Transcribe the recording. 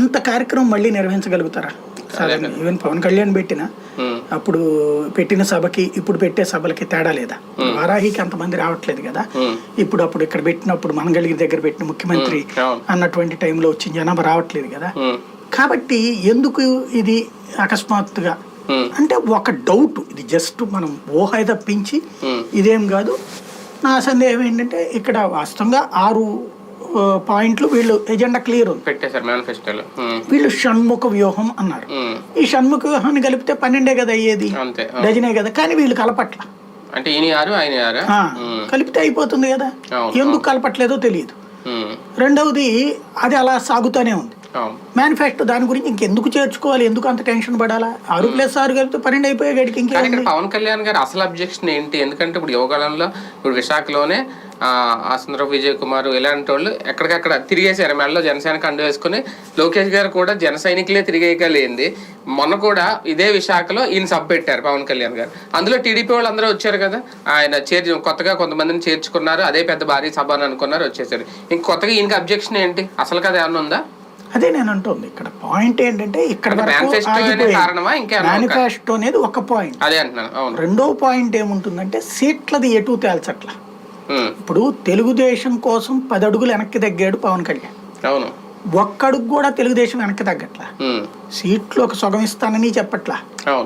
అంత కార్యక్రమం మళ్ళీ నిర్వహించగలుగుతారా? సాధారణ ఈవెన్ పవన్ కళ్యాణ్ పెట్టిన అప్పుడు పెట్టిన సభకి ఇప్పుడు పెట్టే సభలకి తేడా లేదా? వారాహికి అంతమంది రావట్లేదు కదా? ఇప్పుడు అప్పుడు ఇక్కడ పెట్టినప్పుడు మంగళగిరి దగ్గర పెట్టిన ముఖ్యమంత్రి అన్నటువంటి టైంలో వచ్చిన జనాభా రావట్లేదు కదా? కాబట్టి ఎందుకు ఇది అకస్మాత్తుగా? అంటే ఒక డౌట్. ఇది జస్ట్ మనం ఊహ తప్పించి ఇదేం కాదు. నా సందేహం ఏంటంటే ఇక్కడ వాస్తవంగా ఆరు పాయింట్లు వీళ్ళు ఎజెండా క్లియర్. పెట్టేశారు మేనిఫెస్టోలో. వీళ్ళు షణ్ముఖ వ్యూహం అన్నారు. ఈ షణ్ముఖ వ్యూహాన్ని కలిపితే పన్నెండే కదా అయ్యేది. డజనే కదా. కానీ వీళ్ళు కలపట్ల. అంటే ఈయన ఆయన కలిపితే అయిపోతుంది కదా. ఎందుకు కలపట్లేదో తెలియదు. రెండవది అది అలా సాగుతూనే ఉంది. మేనిఫెస్టో దాని గురించి ఇంకెందుకు చేర్చుకోవాలి? ఎందుకు అంత టెన్షన్ పడాలా? ఆరు ప్లస్ ఆరు కలిపితే పన్నెండు అయిపోయే గడికి ఇక్కడ పవన్ కళ్యాణ్ గారు అసలు అబ్జెక్షన్ ఏంటి? ఎందుకంటే ఇప్పుడు యువకాలంలో ఇప్పుడు విశాఖలోనే ఆ, ఆసంద్రపు విజయ్ కుమార్ ఇలాంటి వాళ్ళు ఎక్కడికక్కడ తిరిగేశారు. మెడలో జనసేన కండు వేసుకుని లోకేష్ గారు కూడా జన సైనికులే తిరిగేయగలిగింది మొన్న కూడా ఇదే విశాఖలో ఈయన సబ్ పెట్టారు పవన్ కళ్యాణ్ గారు. అందులో టీడీపీ వాళ్ళు అందరూ వచ్చారు కదా. ఆయన చేర్చి కొత్తగా కొంతమందిని చేర్చుకున్నారు. అదే పెద్ద భారీ సభ అని అనుకున్నారు వచ్చేసారు. ఇంక కొత్తగా ఈయనకి అబ్జెక్షన్ ఏంటి? అసలు కదా ఏమన్నా ఉందా? అదే నేను అంటుంది. ఇక్కడ పాయింట్ ఏంటంటే ఇక్కడ మేనిఫెస్టో అనేది ఒక పాయింట్ అదే అంటున్నాను. అవును. రెండో పాయింట్ ఏముంటుందంటే సీట్లది ఎటు తేల్చట్ల. ఇప్పుడు తెలుగుదేశం కోసం పది అడుగులు వెనక్కి తగ్గాడు పవన్ కళ్యాణ్. అవును. ఒక్కడుగు కూడా తెలుగుదేశం వెనక్కి తగ్గట్ల. సీట్లు ఒక సగం ఇస్తానని చెప్పట్లా.